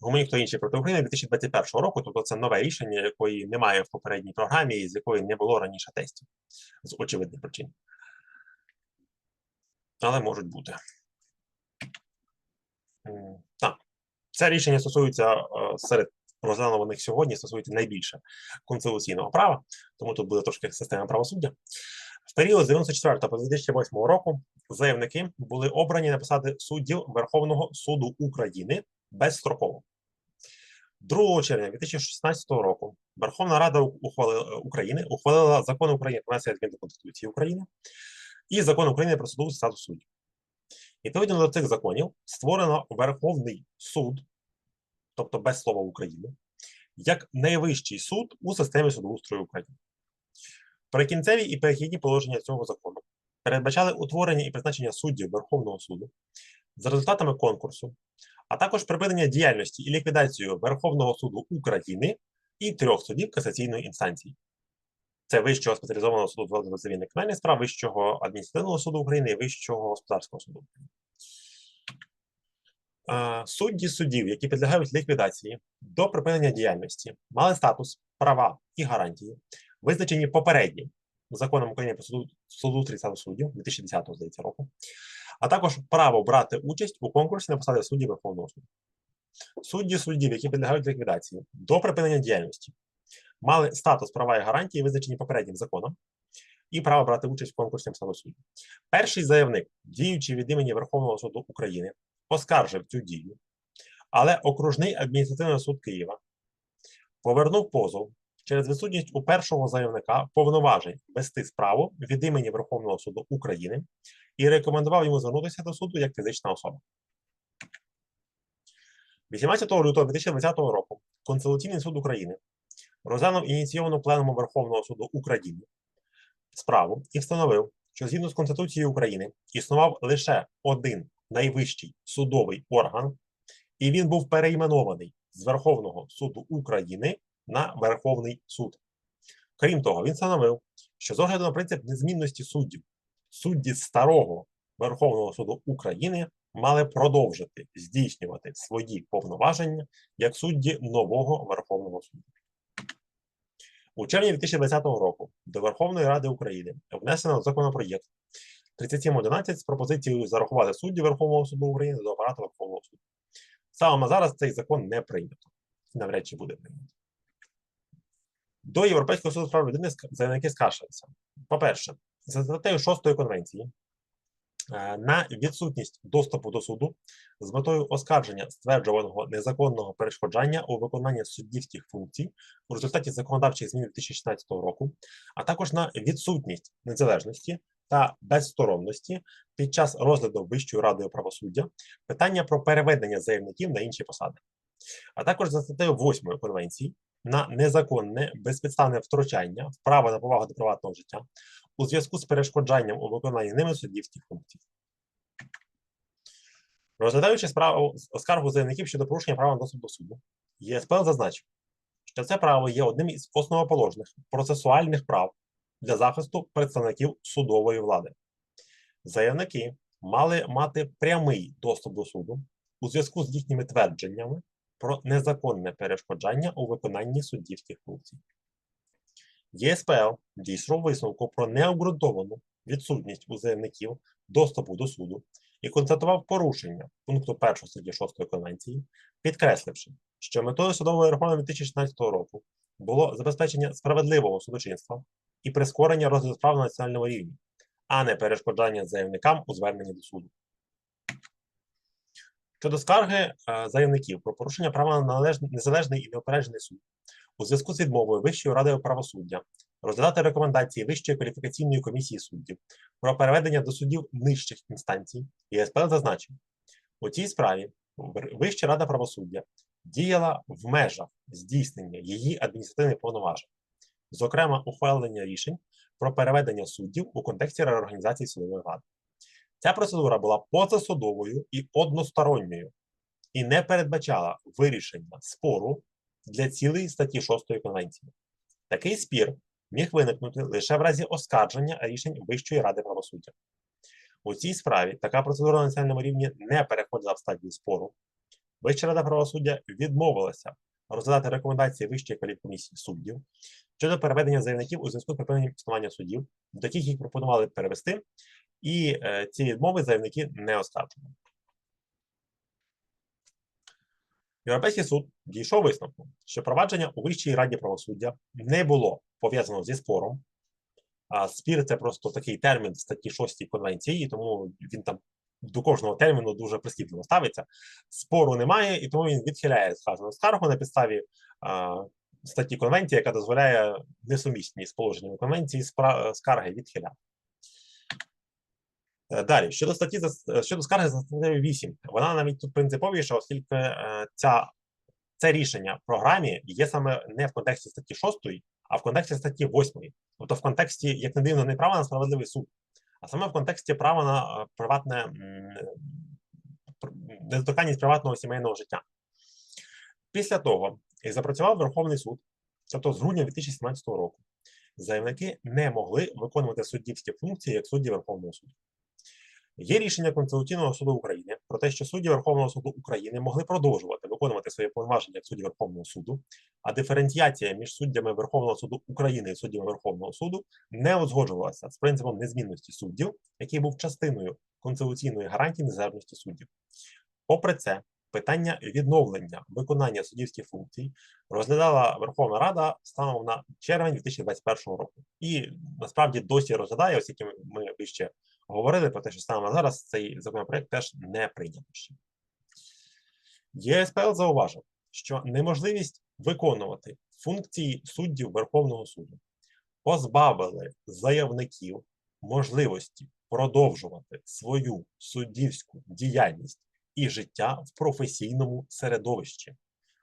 Гуманні хто інший проти України 2021 року, тобто це нове рішення, якої немає в попередній програмі, і з якої не було раніше тестів з очевидних причин. Але можуть бути. Так, це рішення стосується е, серед розглянуваних сьогодні, стосується найбільше конституційного права, тому тут буде трошки система правосуддя. В період з 94 по 2008 року заявники були обрані на посади суддів Верховного суду України безстроково. 2 червня 2016 року Верховна Рада України ухвалила закон України про внесення змін до Конституції України і закон України про судову статус суддів. Відповідно до цих законів створено Верховний суд, тобто без слова України, як найвищий суд у системі судоустрою України. Прикінцеві і перехідні положення цього закону передбачали утворення і призначення суддів Верховного суду за результатами конкурсу, а також припинення діяльності і ліквідацію Верховного суду України і трьох судів касаційної інстанції. Це Вищого спеціалізованого суду з цивільних кримінальних справ, Вищого адміністративного суду України і Вищого господарського суду України. Судді суддів, які підлягають ліквідації до припинення діяльності, мали статус, права і гарантії, визначені попереднім законом України про суду, статус суддів 2010 здається року, а також право брати участь у конкурсі на посади суддів Верховного суду. Судді суддів, які підлягають ліквідації до припинення діяльності, мали статус права і гарантії, визначені попереднім законом, і право брати участь в конкурсі на суддів. Перший заявник, діючи від імені Верховного суду України, оскаржив цю дію, але окружний адміністративний суд Києва повернув позов через відсутність у першого заявника повноважень вести справу від імені Верховного суду України і рекомендував йому звернутися до суду як фізична особа. 18 лютого 2020 року Конституційний суд України розглянув ініційовану Пленумом Верховного суду України справу і встановив, що згідно з Конституцією України існував лише один найвищий судовий орган, і він був перейменований з Верховного суду України на Верховний суд. Крім того, він встановив, що з огляду на принцип незмінності суддів, судді старого Верховного суду України мали продовжити здійснювати свої повноваження як судді нового Верховного суду. У червні 2020 року до Верховної Ради України внесено законопроєкт 3711 з пропозицією зарахувати суддів Верховного суду України до апарату Верховного суду. Саме зараз цей закон не прийнято. Навряд чи буде прийнято. До Європейського суду з прав людини заявники скаржилися. По-перше, за статтею 6 конвенції е, на відсутність доступу до суду з метою оскарження стверджуваного незаконного перешкоджання у виконанні суддівських функцій у результаті законодавчих змін 2016 року, а також на відсутність незалежності та безсторонності під час розгляду Вищою радою правосуддя питання про переведення заявників на інші посади, а також за статтею 8 конвенції на незаконне безпідставне втручання в право на повагу до приватного життя у зв'язку з перешкоджанням у виконанні ними суддівських функцій. Розглядаючи справу скаргу заявників щодо порушення права на доступ до суду, ЄСПЛ зазначив, що це право є одним із основоположних процесуальних прав для захисту представників судової влади. Заявники мали мати прямий доступ до суду у зв'язку з їхніми твердженнями про незаконне перешкоджання у виконанні суддівських функцій. ЄСПЛ дійшов висновку про необґрунтовану відсутність у заявників доступу до суду і констатував порушення пункту 1 статті 6 Конвенції, підкресливши, що метою судової реформи 2016 року було забезпечення справедливого судочинства і прискорення розгляду справ на національному рівні, а не перешкоджання заявникам у зверненні до суду. Щодо скарги е, заявників про порушення права на незалежний і неупереджений суд у зв'язку з відмовою Вищої ради правосуддя розглядати рекомендації Вищої кваліфікаційної комісії суддів про переведення до суддів нижчих інстанцій, ЄСПЛ зазначив, у цій справі Вища рада правосуддя діяла в межах здійснення її адміністративних повноважень, зокрема ухвалення рішень про переведення суддів у контексті реорганізації судової влади. Ця процедура була позасудовою і односторонньою і не передбачала вирішення спору для цілей статті 6 Конвенції. Такий спір міг виникнути лише в разі оскарження рішень Вищої ради правосуддя. У цій справі така процедура на національному рівні не переходила в стадію спору. Вища рада правосуддя відмовилася розглядати рекомендації Вищої кваліфкомісії суддів щодо переведення заявників у зв'язку з припиненням існування судів, до яких їх пропонували перевести, і е, ці відмови заявники не оскаржили. Європейський суд дійшов висновку, що провадження у Вищій раді правосуддя не було пов'язано зі спором. А спір це просто такий термін в статті 6 конвенції, тому він там до кожного терміну дуже прискіпливо ставиться. Спору немає, і тому він відхиляє сказану скаргу на підставі а, статті конвенції, яка дозволяє несумісні з положеннями конвенції скарги відхиляти. Е, Далі, щодо статті за- щодо скарги за статтею 8, вона навіть тут принциповіша, оскільки е, ця, це рішення в програмі є саме не в контексті статті 6, а в контексті статті 8. Тобто в контексті, як не дивно, не права на справедливий суд, а саме в контексті права на е, приватне недоторканність приватного сімейного життя. Після того, як запрацював Верховний суд, тобто з грудня 2017 року, заявники не могли виконувати суддівські функції як судді Верховного суду. Є рішення Конституційного суду України про те, що судді Верховного суду України могли продовжувати виконувати свої повноваження як судді Верховного суду, а диференціація між суддями Верховного суду України і суддями Верховного суду не узгоджувалася з принципом незмінності суддів, який був частиною конституційної гарантії незалежності суддів. Попри це, питання відновлення виконання суддівських функцій розглядала Верховна Рада станом на червень 2021 року. І насправді досі розглядає, оскільки ми- вище говорили про те, що на зараз цей законопроект теж не прийнято ще. ЄСПЛ зауважив, що неможливість виконувати функції суддів Верховного суду позбавили заявників можливості продовжувати свою суддівську діяльність і життя в професійному середовищі,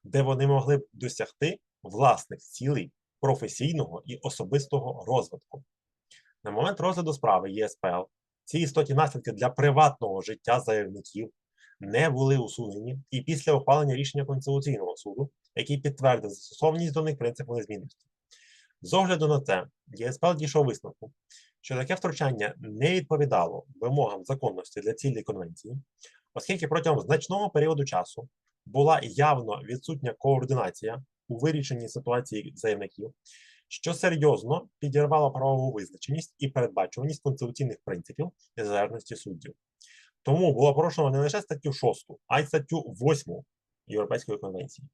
де вони могли б досягти власних цілей професійного і особистого розвитку. На момент розгляду справи ЄСПЛ ці істотні наслідки для приватного життя заявників не були усунені і після ухвалення рішення Конституційного суду, який підтвердив застосованість до них принципу незмінності. З огляду на це, ЄСПЛ дійшов висновку, що таке втручання не відповідало вимогам законності для цілей конвенції, оскільки протягом значного періоду часу була явно відсутня координація у вирішенні ситуації заявників, що серйозно підірвало правову визначеність і передбачуваність конституційних принципів незалежності суддів. Тому було порушено не лише статтю 6, а й статтю 8 Європейської конвенції.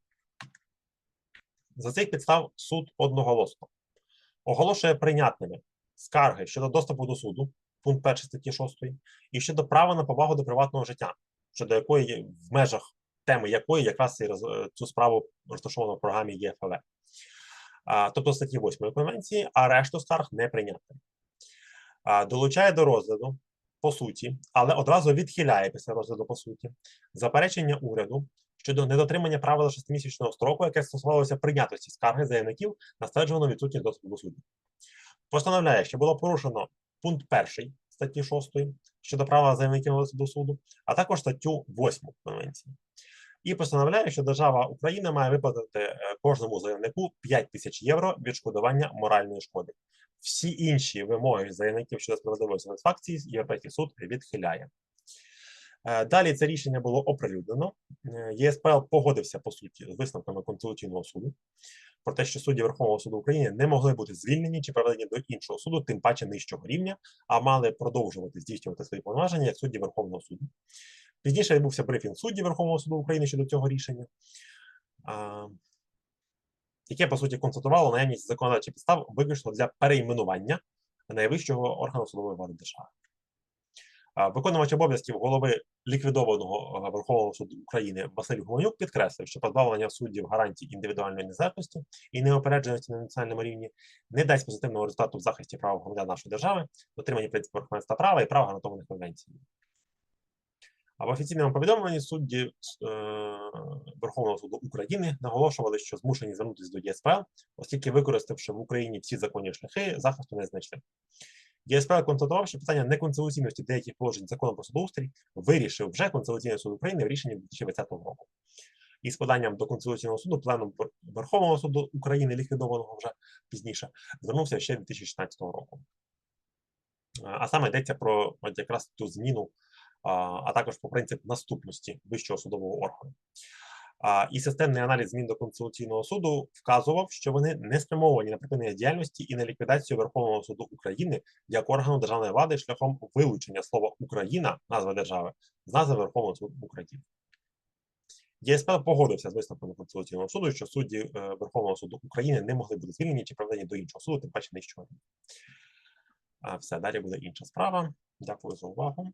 За цих підстав суд одноголосно оголошує прийнятними скарги щодо доступу до суду, пункт 1 статті 6, і щодо права на повагу до приватного життя, щодо якої в межах теми якої якраз е, цю справу розташовано в програмі ЄФВ. Тобто статті 8 конвенції, а решту скарг не прийняти. Долучає до розгляду по суті, але одразу відхиляє після розгляду по суті заперечення уряду щодо недотримання правила шестимісячного строку, яке стосувалося прийнятості скарги заявників на стверджувану відсутність доступу до суду. Постановляє, що було порушено пункт 1 статті 6 щодо права заявників до суду, а також статтю 8 конвенції. І постановляє, що держава Україна має виплатити е, кожному заявнику 5 тисяч євро відшкодування моральної шкоди. Всі інші вимоги заявників щодо справедливої сатисфакції Європейський суд відхиляє. Е, Далі це рішення було оприлюднено. Е, ЄСПЛ погодився по суті з висновками Конституційного суду про те, що судді Верховного суду України не могли бути звільнені чи проведені до іншого суду, тим паче нижчого рівня, а мали продовжувати здійснювати свої повноваження як судді Верховного суду. Пізніше відбувся брифінг судді Верховного суду України щодо цього рішення, яке по суті констатувало наявність законодавчих підстав виключно для перейменування найвищого органу судової влади держави. Виконувач обов'язків голови ліквідованого е, Верховного суду України Василь Гуменюк підкреслив, що позбавлення суддів гарантій індивідуальної незалежності і неопередженості на національному рівні не дасть позитивного результату в захисті прав громадян нашої держави, дотриманні принципу верховенства права і прав гарантованих конвенцією. А в офіційному повідомленні судді е, Верховного суду України наголошували, що змушені звернутися до ЄСПЛ, оскільки використавши в Україні всі законні шляхи, захисту не знайшли. ЄСПЛ констатував, що питання неконституційності деяких положень закону про судоустрій вирішив вже Конституційний суд України в рішенні 2020 року. І з поданням до Конституційного суду пленум Верховного суду України, ліквідованого вже пізніше, звернувся ще 2016 року. А саме йдеться про якраз ту зміну, а, також про принцип наступності вищого судового органу. І системний аналіз змін до Конституційного суду вказував, що вони не спрямовані на припинення діяльності і на ліквідацію Верховного суду України як органу державної влади шляхом вилучення слова Україна, назва держави, з назви Верховного суду України. ЄСП погодився з висновками Конституційного суду, що судді е, Верховного суду України не могли бути звільнені чи проведені до іншого суду, тим паче нижчого рівня. Все, далі буде інша справа. Дякую за увагу.